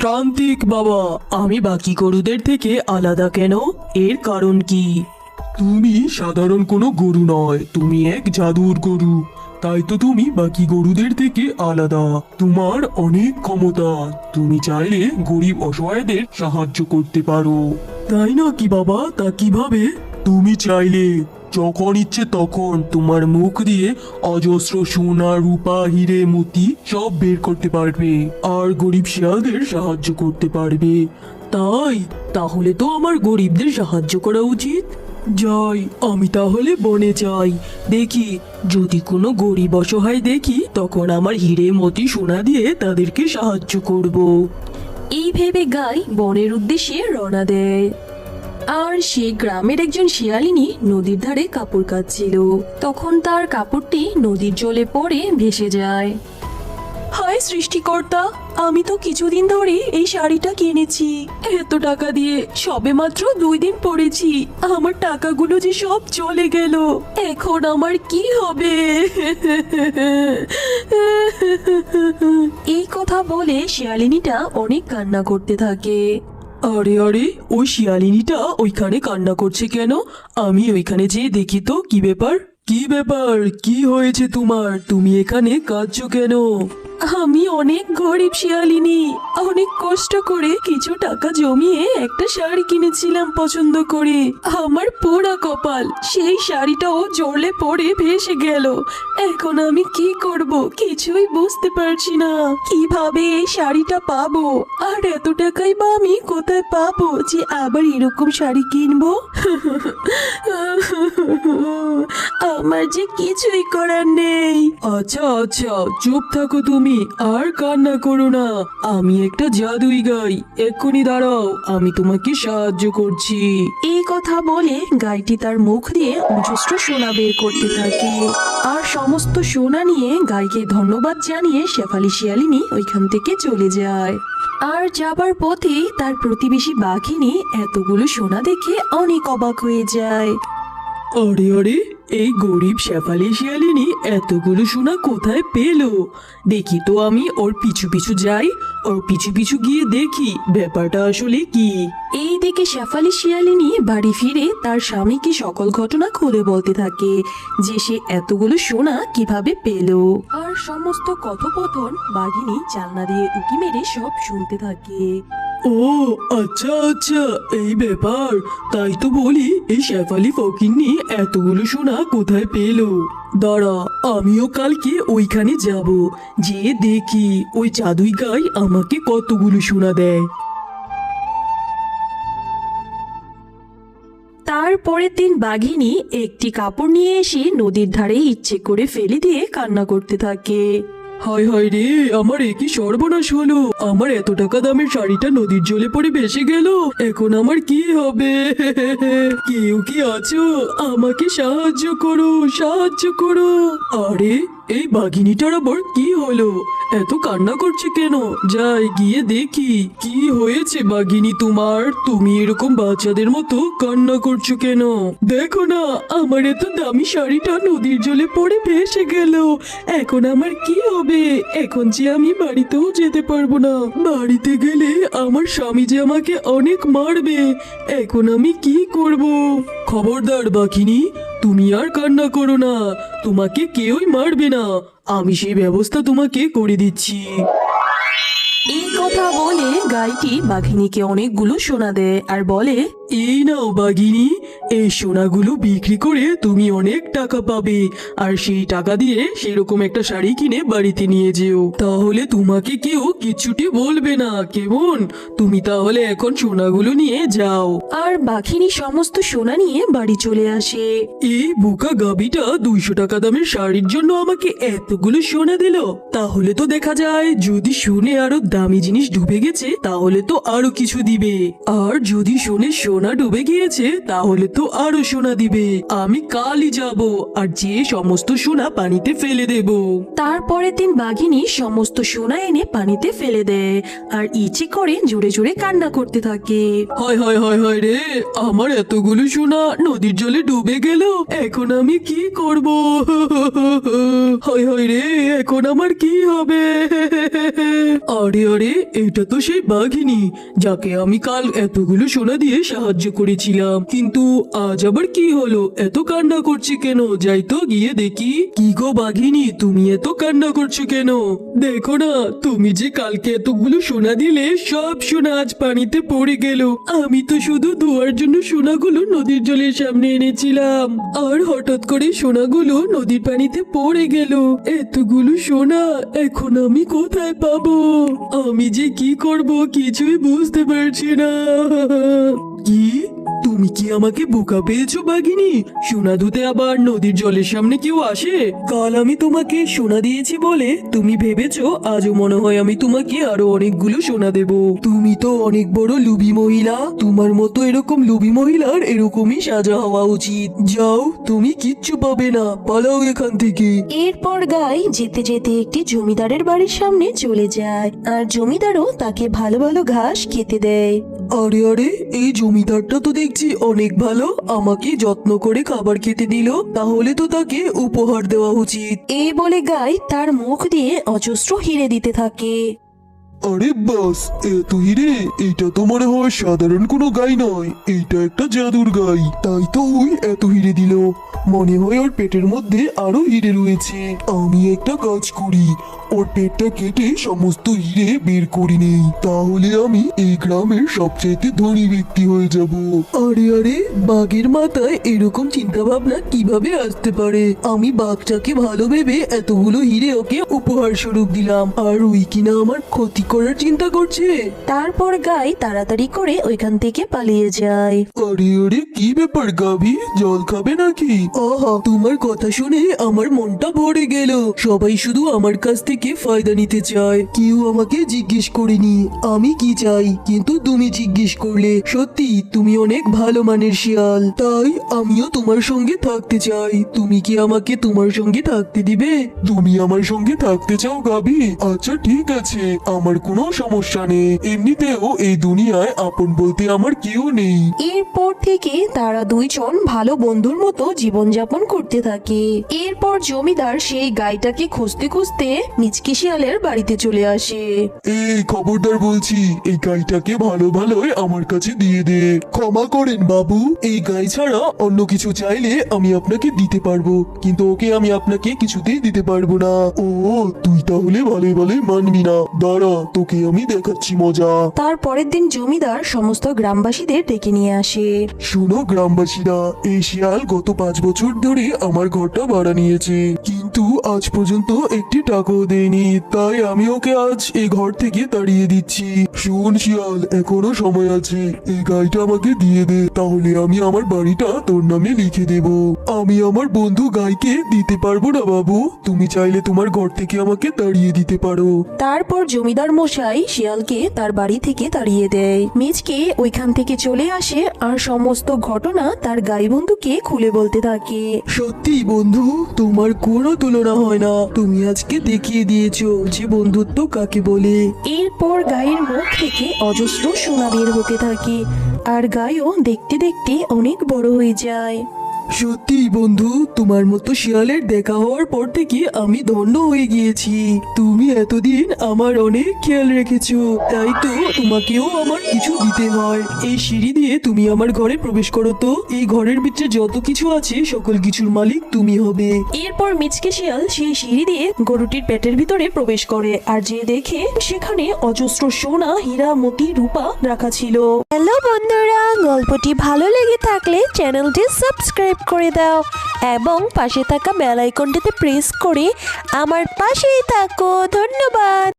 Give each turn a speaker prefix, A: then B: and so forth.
A: ত্রান্তিক বাবা আমি বাকি গরুদের থেকে আলাদা কেন? এর কারণ কি? তুমি সাধারণ কোনো গরু নয় তুমি এক জাদুর গরু। তাই তো তুমি বাকি গরুদের থেকে আলাদা। তোমার অনেক ক্ষমতা তুমি চাইলে গরিব অসহায়দের সাহায্য করতে পারো। তাই না কি বাবা? তা কীভাবে? তুমি চাইলে যখন ইচ্ছে তখন তোমার মুখ দিয়ে অজস্র সোনা, রূপা, হিরে, মতি সব বের করতে পারবে আর গরিব শিয়ালদের সাহায্য করতে পারবে। তাই তাহলে তো আমার গরিবদের সাহায্য করা উচিত। যাই, আমি তাহলে বনে যাই। দেখি, যদি কোনো গরিব অসহায় দেখি, তখন আমার হিরে, মতি, সোনা দিয়ে তাদেরকে সাহায্য করব।
B: এই ভেবে গাই বনের উদ্দেশ্যে রওনা দেয়। আর সে গ্রামের একজন শিয়ালিনী নদীর ধারে কাপড় কাচ্ছিল। তখন তার কাপড়টি নদীর জলে পড়ে ভেসে যায়। হায় সৃষ্টিকর্তা, আমি তো কিছুদিন ধরে এই শাড়িটা কিনেছি। এত টাকা দিয়ে সবে মাত্র দুই দিন পরেছি। আমার টাকাগুলো যে সব চলে গেল। এখন আমার কি হবে? এই কথা বলে শিয়ালিনীটা অনেক কান্না করতে থাকে।
A: আরে আরে, ওই শিয়ালিনীটা ওইখানে কান্না করছে কেন? আমি ওইখানে যেয়ে দেখি তো, কি ব্যাপার? কি ব্যাপার? কি হয়েছে তোমার? তুমি এখানে কাঁদছো কেন?
B: আমি অনেক গরিব শিয়ালিনী। অনেক কষ্ট করে কিছু টাকা জমিয়ে একটা শাড়ি কিনেছিলাম পছন্দ করে। আমার পোড়া কপাল, সেই শাড়িটাও জলে পড়ে ভেসে গেল। এখন আমি কি করব কিছুই বুঝতে পারছি না। কীভাবে এই শাড়িটা পাবো? আর এত টাকাই বা আমি কোথায় পাবো যে আবার এরকম শাড়ি কিনবো? আমার যে কিছুই করার নেই।
A: আচ্ছা আচ্ছা চুপ থাকো তুমি। আর কান্না করো না। আমি একটা জাদুই গাই। এক্ষুনি দাঁড়াও আমি তোমাকে সাহায্য করছি।
B: এই কথা বলে গাইটি তার মুখ দিয়ে অজস্র সোনা বের করতে থাকে। আর সমস্ত সোনা নিয়ে গাইকে ধন্যবাদ জানিয়ে শেফালি শিয়ালিনী ওইখান থেকে চলে যায়। আর যাবার পথে তার প্রতিবেশী বাঘিনী এতগুলো সোনা দেখে অনেক অবাক হয়ে যায়।
A: আরে আরে এই গরিব শেফালি শিয়ালিনী এতগুলো সোনা কোথায় পেল? দেখি তো আমি, ওর পিছু পিছু যাই, ওর পিছু পিছু গিয়ে দেখি ব্যাপারটা আসলে কি।
B: এই দিকে শেফালি শিয়ালিনী বাড়ি ফিরে তার স্বামীকে সকল ঘটনা খুলে বলতে থাকে যে সে এতগুলো সোনা কীভাবে পেল। আর সমস্ত কথোপথন বাঘিনী জানলা দিয়ে উকি মেরে সব শুনতে থাকে।
A: ও আচ্ছা আচ্ছা এই ব্যাপার। তাই তো বলি, এই শেফালি ফকিন্নি এতগুলো সোনা কোথায় পেল? দাঁড়া, আমিও কালকে ওইখানে যাব। যে দেখি, ওই জাদুই গাই আমাকে কতগুলো সোনা দেয়।
B: তারপরের দিন বাঘিনী একটি কাপড় নিয়ে এসে নদীর ধারে ইচ্ছে করে ফেলে দিয়ে কান্না করতে থাকে।
A: হায় হায় রে, আমার একই সর্বনাশ হলো। আমার এত টাকা দামের শাড়িটা নদীর জলে পড়ে ভেসে গেল। এখন আমার কি হবে? কেউ কি আছো? আমাকে সাহায্য করো সাহায্য করো। আরে এই বাঘিনীটার আবার কি হলো? এত কান্না করছে কেন? যাই, গিয়ে দেখি। কি হয়েছে বাঘিনী তোমার? তুমি এরকম বাচ্চাদের মতো কান্না করছ কেন? দেখো না, আমার এত দামি শাড়িটা নদীর জলে পড়ে ভেসে গেল। এখন আমার কি হবে? এখন যে আমি বাড়িতেও যেতে পারব না। বাড়িতে গেলে আমার স্বামী যে আমাকে অনেক মারবে। এখন আমি কি করব? খবরদার বাঘিনী তুমি আর কান্না করো না। তোমাকে কেউই মারবে না। আমি সেই ব্যবস্থা তোমাকে করে দিচ্ছি।
B: এই কথা বলে গাইটি বাঘিনীকে অনেকগুলো সোনা দেয় আর বলে
A: এই নাও বাগিনী এই সোনাগুলো বিক্রি করে তুমি অনেক টাকা পাবে। আর সেই টাকা দিয়ে সেরকম একটা শাড়ি কিনে বাড়িতে নিয়ে যেও। তাহলে তোমাকে কেউ কিছুটি বলবে না কেমন? তুমি তাহলে এখন সোনাগুলো নিয়ে যাও।
B: আর বাঘিনী সমস্ত সোনা নিয়ে বাড়ি চলে আসে।
A: এই বুকা গাবিটা দুইশো টাকা দামের শাড়ির জন্য আমাকে এতগুলো সোনা দিল। তাহলে তো দেখা যায় যদি শুনে আরও দামি জিনিস ডুবে গেছে তাহলে তো আরও কিছু দিবে। আর যদি শুনে সোনা ডুবে গিয়েছে তাহলে তো আরও সোনা দিবে। আমি কালই যাব আর যে সমস্ত সোনা পানিতে ফেলে দেব।
B: তারপরের দিন বাঘিনী সমস্ত সোনা এনে পানিতে ফেলে দেয় আর ইচ্ছে করে জোরে জোরে কান্না করতে থাকে।
A: হয় হয় হয় হয় রে আমার এতগুলো সোনা নদীর জলে ডুবে গেল এখন আমি কি করব? হয় হয় রে এখন আমার কি হবে? আরে আরে এটা তো সেই বাঘিনী যাকে আমি কাল এতগুলো সোনা দিয়ে সাহায্য করেছিলাম। কিন্তু আজ আবার কি হলো? এত কান্না করছে কেন? যাই তো গিয়ে দেখি। কি গো বাঘিনী, তুমি এত কান্না করছ কেন? দেখো না, তুমি যে কালকে এতগুলো সোনা দিলে, সব সোনা আজ পানিতে পড়ে গেল। আমি তো শুধু ধোয়ার জন্য সোনাগুলো নদীর জলের সামনে এনেছিলাম। আর হঠাৎ করে সোনাগুলো নদীর পানিতে পড়ে গেল। এতগুলো সোনা এখন আমি কোথায় পাবো? আমি যে কি করব কিছুই বুঝতে পারছি না। কি তুমি কি আমাকে বোকা পেয়েছ, বাঘিনী? সোনা ধুতে আবার নদীর জলের সামনে কেউ আসে? কাল আমি তোমাকে সোনা দিয়েছি বলে তুমি ভেবেছো, আজও মনে হয় আমি তোমাকে আরও অনেকগুলো সোনা দেব। তুমি তো অনেক বড় লুবি মহিলা। তোমার মতো এরকম লুবি মহিলার এরকমই সাজা হওয়া উচিত। যাও, তুমি কিচ্ছু পাবে না। পালাও এখান থেকে।
B: এরপর গাই যেতে যেতে একটি জমিদারের বাড়ির সামনে চলে যায়। আর জমিদারও তাকে ভালো ভালো ঘাস খেতে দেয়।
A: আরে আরে, এই জমিদারটা তো দেখছি অনেক ভালো। আমাকে যত্ন করে খাবার খেতে দিল। তাহলে তো তাকে উপহার দেওয়া উচিত।
B: এই বলে গাই তার মুখ দিয়ে অজস্র হিরে দিতে থাকে।
C: আরে বাস এত হিরে এটা তো মনে হয় সাধারণ কোনো গাই নয়। এটা একটা জাদুর গাই। তাই তো ওই এত হিরে দিল। মনে হয় ওর পেটের মধ্যে আরও হিরে রয়েছে। আমি একটা কাজ করি। ওর পেটটা কেটে সমস্ত হিরে বের করে নেই। তাহলে আমি এই গ্রামের সবচাইতে ধনী ব্যক্তি হয়ে যাব।
A: আরে আরে, বাঘের মাথায় এরকম চিন্তা ভাবনা কীভাবে আসতে পারে? আমি বাঘটাকে ভালো ভেবে এতগুলো হিরে ওকে উপহার স্বরূপ দিলাম। আর ওই কিনা আমার ক্ষতি করার চিন্তা করছে?
B: তারপর গাই তাড়াতাড়ি করে ওইখান থেকে পালিয়ে যায়।
C: আরে আরে কি ব্যাপার গাভী? জল খাবে নাকি?
A: আহা তোমার কথা শুনে আমার মনটা ভরে গেল। সবাই শুধু আমার কাছ থেকে ফায়দা নিতে চায়। কেউ আমাকে জিজ্ঞেস করেনি আমি কি চাই? কিন্তু তুমি জিজ্ঞেস করলে সত্যি তুমি অনেক ভালো মানের শিয়াল। তাই আমিও তোমার সঙ্গে থাকতে চাই। তুমি কি আমাকে তোমার সঙ্গে থাকতে দিবে?
C: তুমি আমার সঙ্গে থাকতে চাও গাবি আচ্ছা ঠিক আছে। আমার কোনো সমস্যা নেই। এমনিতেও এই দুনিয়ায় আপন বলতে আমার কেউ নেই।
B: এরপর থেকে তারা দুইজন ভালো বন্ধুর মতো জীবনযাপন করতে থাকে। এরপর জমিদার সেই গাইটাকে খুঁজতে খুঁজতে মিচকি শিয়ালের বাড়িতে চলে আসে।
C: এই খবরদার বলছি এই গাইটাকে ভালো ভালোই আমার কাছে দিয়ে দে। ক্ষমা করেন বাবু এই গাই ছাড়া অন্য কিছু চাইলে আমি আপনাকে দিতে পারব কিন্তু ওকে আমি আপনাকে কিছুতেই দিতে পারব না। ও তুই তাহলে ভালোই ভালোই মানবি না। দাঁড়া তোকে আমি দেখাচ্ছি মজা।
B: তার পরের দিন জমিদার সমস্ত গ্রামবাসীদের ডেকে নিয়ে আসে।
C: শোনো গ্রামবাসীরা এই শিয়াল গত পাঁচ বছর ধরে আমার ঘরটা ভাড়া নিয়েছে। কিন্তু আজ পর্যন্ত একটি টাকাও দেয়নি তাই আমি ওকে আজ এই ঘর থেকে তাড়িয়ে দিচ্ছি। শোন শিয়াল এখনও সময় আছে এই গাড়িটা আমাকে দিয়ে দে তাহলে আমি আমার বাড়িটা তোর নামে লিখে দেব। আমি আমার বন্ধু গাইকে দিতে পারব না বাবু তুমি চাইলে তোমার ঘর থেকে আমাকে তাড়িয়ে দিতে পারো।
B: তারপর জমিদার মশাই শিয়ালকে তার বাড়ি থেকে তাড়িয়ে দেয়। মিচকে ওইখান থেকে চলে আসে আর সমস্ত ঘটনা তার গাই বন্ধুকে খুলে বলতে থাকে।
A: সত্যি বন্ধু তোমার কোনো তুলনা হয় না। তুমি আজকে দেখিয়ে দিয়েছ যে বন্ধুত্ব কাকে বলে।
B: এরপর গায়ের মুখ থেকে অজস্র সোনা বের হতে থাকে। আর গায়ও দেখতে দেখতে অনেক বড় হয়ে যায়।
A: সত্যি বন্ধু তোমার মতো শিয়ালের দেখা হওয়ার পর থেকে আমি ধন্য হয়ে গিয়েছি। তুমি এতদিন আমার অনেক খেয়াল রেখেছো তাই তো তোমাকেও আমার কিছু দিতে হয়। এই সিঁড়ি দিয়ে তুমি আমার ঘরে প্রবেশ করো তো। এই ঘরের ভিতরে যত কিছু আছে সকল কিছুর মালিক তুমি হবে।
B: এরপর মিচকে শিয়াল সেই সিঁড়ি দিয়ে গরুটির পেটের ভিতরে প্রবেশ করে আর যে দেখে সেখানে অজস্র সোনা হীরা মতি রূপা রাখা ছিল।
D: হ্যালো বন্ধুরা গল্পটি ভালো লেগে থাকলে চ্যানেলটি সাবস্ক্রাইব করে দাও। এবং পাশে থাকা বেল আইকনটিতে প্রেস করে আমার পাশেই থাকো। ধন্যবাদ।